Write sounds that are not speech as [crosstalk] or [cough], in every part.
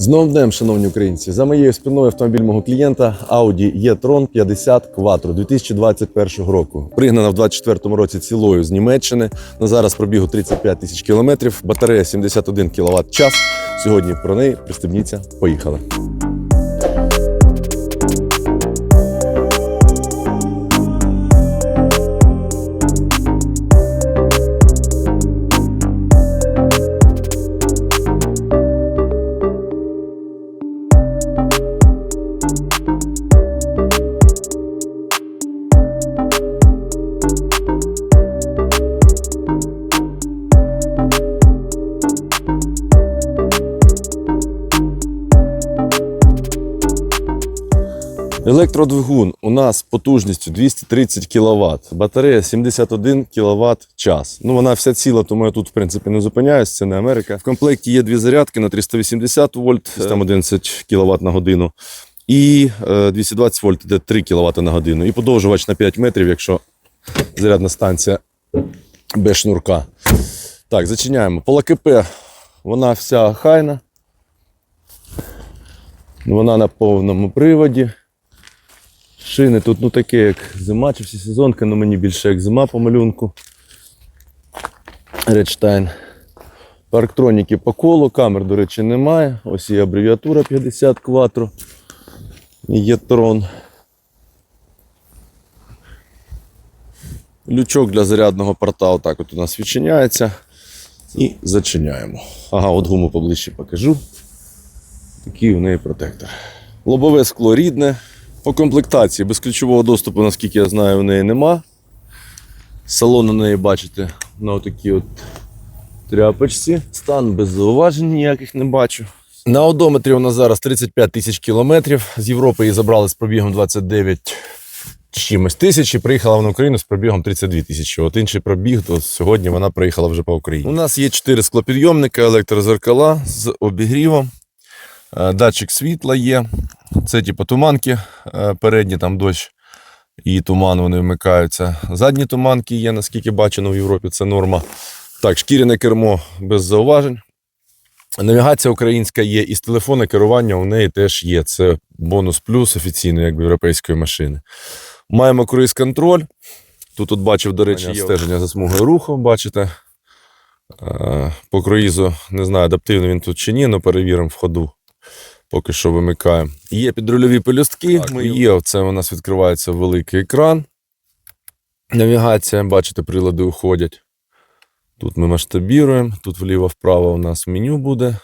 З новим днем, шановні українці, за моєю спиною автомобіль мого клієнта Audi e-tron 50 Quattro 2021 року. Пригнана в 2024 році цілою з Німеччини. На зараз пробігу 35 тисяч кілометрів. Батарея 71 кВт час. Сьогодні про неї пристебніться. Поїхали. Електродвигун у нас потужністю 230 кВт, батарея 71 кВт час. Ну вона вся ціла, тому я тут в принципі не зупиняюсь. Це не Америка. В комплекті є дві зарядки на 380 вольт, там 11 кВт на годину. І е, 220 вольт, де 3 кВт на годину. І подовжувач на 5 метрів, якщо зарядна станція без шнурка. Так, зачиняємо. Пола КП, вона вся хайна. Вона на повному приводі. Шини тут ну таке, як зима чи всі сезонки, але мені більше як зима по малюнку. Редштайн. Парктроніки по колу, камер, до речі, немає. Ось є абревіатура 50 Quattro. Є трон. Лючок для зарядного порта отак от у нас відчиняється. І зачиняємо. Ага, от гуму поближче покажу. Такий у неї протектор. Лобове скло рідне. По комплектації безключового доступу, наскільки я знаю, у неї нема. Салон у неї, бачите, на отакій от тряпочці. Стан без зауважень ніяких не бачу. На одометрі у нас зараз 35 тисяч кілометрів. З Європи її забрали з пробігом 29 чимось тисяч і приїхала вона в Україну з пробігом 32 тисячі. От інший пробіг, то сьогодні вона приїхала вже по Україні. У нас є 4 склопідйомника, електрозеркала з обігрівом. Е, Датчик світла є. Це типу туманки. е, Передні там дощ і туман вони вмикаються. Задні туманки є, наскільки бачено в Європі, це норма. Так, шкіряне кермо без зауважень. Навігація українська є, і з телефона керування у неї теж є. Це бонус плюс офіційно, якби європейської машини. Маємо круїз-контроль. Тут от бачив, до речі, є стеження за смугою руху, бачите. Е, По круїзу не знаю, адаптивний він тут чи ні, але перевіримо в ходу. Поки що вимикаємо. Є підрульові пелюстки. Так, ми- є, це у нас відкривається великий екран. Навігація, бачите, прилади уходять. Тут ми масштабіруємо, тут вліво-вправо у нас меню буде.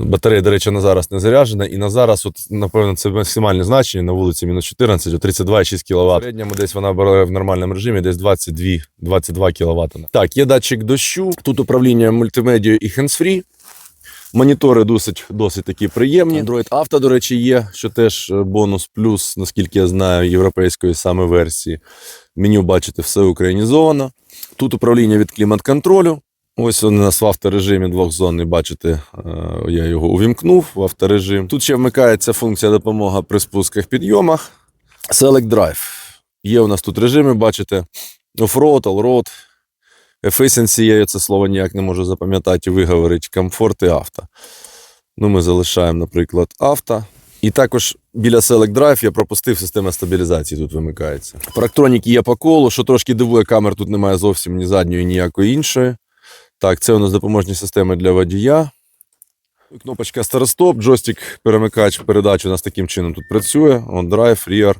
Батарея, до речі, на зараз не заряджена. І на зараз, от, напевно, це максимальне значення на вулиці мінус 14, от 32,6 кВт. В середньому десь вона бере в нормальному режимі, десь 22, 22 кВт. Так, є датчик дощу, тут управління мультимедією і hands-free. Монітори досить, досить такі приємні. Android Auto, до речі, є, що теж е, бонус плюс, наскільки я знаю, європейської саме версії. Меню, бачите, все українізовано. Тут управління від клімат-контролю. Ось він у нас в авторежимі двохзонний, бачите, е, я його увімкнув в авторежим. Тут ще вмикається функція допомога при спусках підйомах. Select Drive. Є у нас тут режими, бачите, Off-road, All-road, Efficiency, я це слово ніяк не можу запам'ятати і виговорити, комфорт і авто. Ну, ми залишаємо, наприклад, авто. І також біля Select Drive я пропустив система стабілізації, тут вимикається. Парктроніки є по колу, що трошки дивує, камер тут немає зовсім ні задньої, ніякої іншої. Так, це у нас допоможні системи для водія. Кнопочка старостоп, джойстик, перемикач передач у нас таким чином тут працює. On Drive, Rear,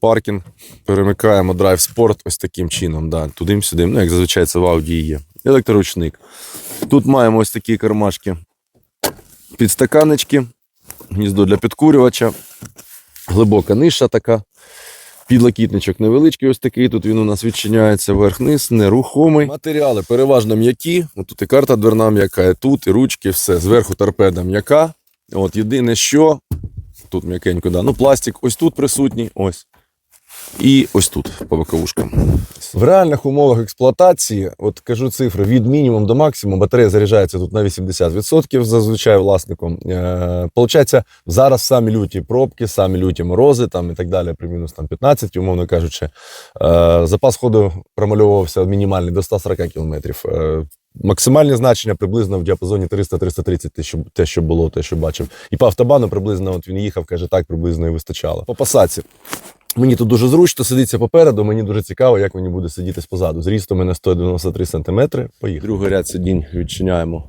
паркінг. Перемикаємо Drive Sport ось таким чином. Да, Туди-сюди. Ну, як зазвичай це в Audi є. Електроручник. Тут маємо ось такі кармашки. Підстаканечки, гніздо для підкурювача, глибока ниша така. Підлокітничок невеличкий, ось такий. Тут він у нас відчиняється вверх-низ, нерухомий. Матеріали переважно м'які. Тут і карта дверна м'яка, і тут, і ручки, все. Зверху торпеда м'яка. От єдине, що тут м'якенько, да. Ну, пластик ось тут присутній, ось. І ось тут по боковушкам. В реальних умовах експлуатації, от кажу цифри, від мінімум до максимуму, батарея заряджається тут на 80% зазвичай власником. Е, Получається, зараз самі люті пробки, самі люті морози там, і так далі, при мінус там, 15, умовно кажучи. Е, запас ходу промальовувався мінімальний до 140 км. Е, Максимальні значення приблизно в діапазоні 300-330, те, що, те, що було, те, що бачив. І по автобану приблизно, от він їхав, каже, так приблизно і вистачало. По посадці. Мені тут дуже зручно сидиться попереду, мені дуже цікаво, як мені буде сидіти позаду. Зріст у мене 193 см. Поїхали. Другий ряд сидінь відчиняємо.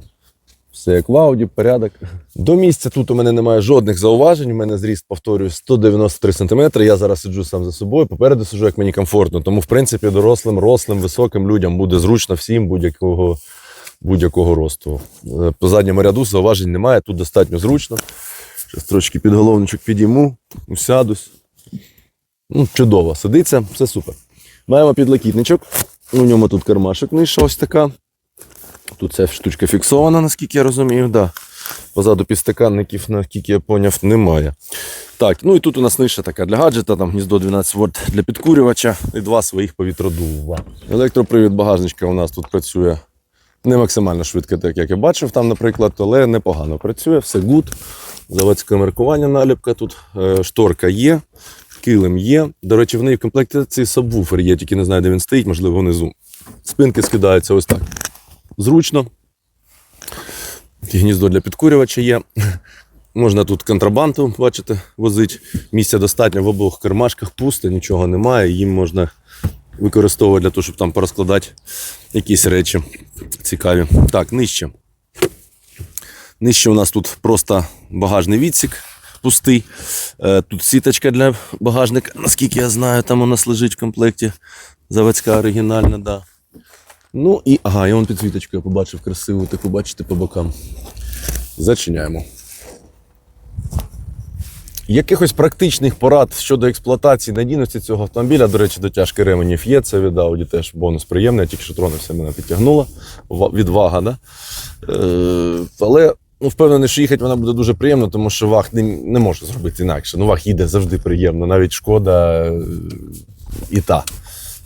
Все як в ауді, порядок. До місця тут у мене немає жодних зауважень. У мене зріст, повторюю, 193 см. Я зараз сиджу сам за собою. Попереду сиджу, як мені комфортно. Тому, в принципі, дорослим, рослим, високим людям буде зручно всім будь-якого будь-якого росту. Е, По задньому ряду зауважень немає. Тут достатньо зручно. Зараз трошки підголовничок підійму, усядусь. Ну, чудово, сидиться, все супер. Маємо підлокітничок. У ньому тут кармашок ниша ось така. Тут ця штучка фіксована, наскільки я розумію. Да. Позаду підстаканників, наскільки я поняв, немає. Так, ну і тут у нас ниша така для гаджета, там гніздо 12 вольт для підкурювача і два своїх повітродува. Електропривід багажничка у нас тут працює не максимально швидко, так як я бачив там, наприклад, але непогано працює, все гуд. Заводське маркування наліпка тут, е, шторка є, килим є. До речі, в неї в комплектації сабвуфер є, тільки не знаю, де він стоїть, можливо, внизу. Спинки скидаються ось так. Зручно. Гніздо для підкурювача є. [laughs] Можна тут контрабанду, бачите, возити. Місця достатньо в обох кармашках пусто, нічого немає. Їм можна використовувати для того, щоб там порозкладати якісь речі цікаві. Так, нижче. Нижче у нас тут просто багажний відсік пустий. Е, Тут сіточка для багажника, наскільки я знаю, там у нас лежить в комплекті. Заводська оригінальна, да. Ну і ага, я вон підсвіточку я побачив красиву, таку бачите по бокам. Зачиняємо. Якихось практичних порад щодо експлуатації надійності цього автомобіля, до речі, дотяжки ременів є. Це від Audi теж бонус приємний. Тільки що тронувся, мене підтягнула. Відвага, да? Е, але ну, впевнений, що їхати вона буде дуже приємно, тому що ваг не, не може зробити інакше. Ну, ваг їде завжди приємно, навіть шкода е, і та.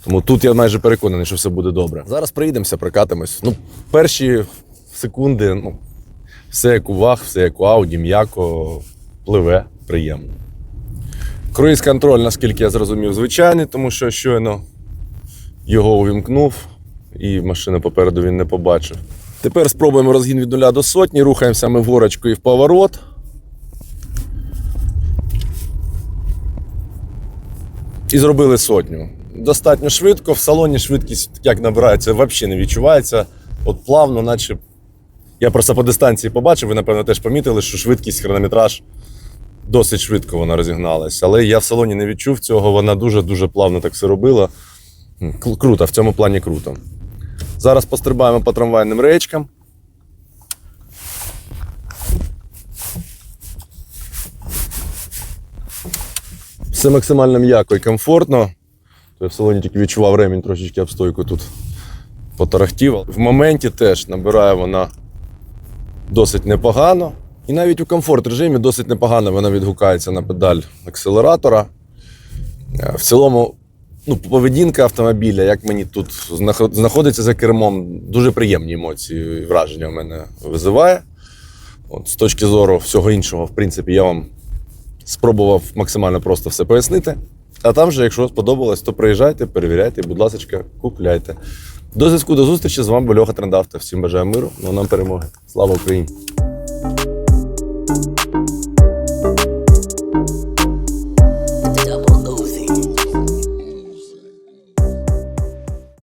Тому тут я майже переконаний, що все буде добре. Зараз приїдемося, прокатимось. Ну, перші секунди, ну, все як у ваг, все як у Audi, м'яко, пливе, приємно. Круїз контроль, наскільки я зрозумів, звичайний, тому що щойно його увімкнув, і машина попереду він не побачив. Тепер спробуємо розгін від нуля до сотні, рухаємося ми і в поворот. І зробили сотню. Достатньо швидко, в салоні швидкість, як набирається, взагалі не відчувається. От плавно, наче. Я просто по дистанції побачив, ви, напевно, теж помітили, що швидкість, хронометраж досить швидко вона розігналася. Але я в салоні не відчув цього, вона дуже-дуже плавно так все робила. Круто, в цьому плані круто. Зараз пострибаємо по трамвайним речкам. Все максимально м'яко і комфортно. Я в салоні тільки відчував ремінь трошечки обстойку тут потарахтів. В моменті теж набирає вона досить непогано. І навіть у комфорт режимі досить непогано вона відгукається на педаль акселератора. Е, В цілому, ну, поведінка автомобіля, як мені тут знаходиться за кермом, дуже приємні емоції і враження в мене визиває. От, з точки зору всього іншого, в принципі, я вам спробував максимально просто все пояснити. А там же, якщо сподобалось, то приїжджайте, перевіряйте, будь ласка, купляйте. До зв'язку, до зустрічі. З вами Льоха Трендавта. Всім бажаю миру, ну нам перемоги. Слава Україні!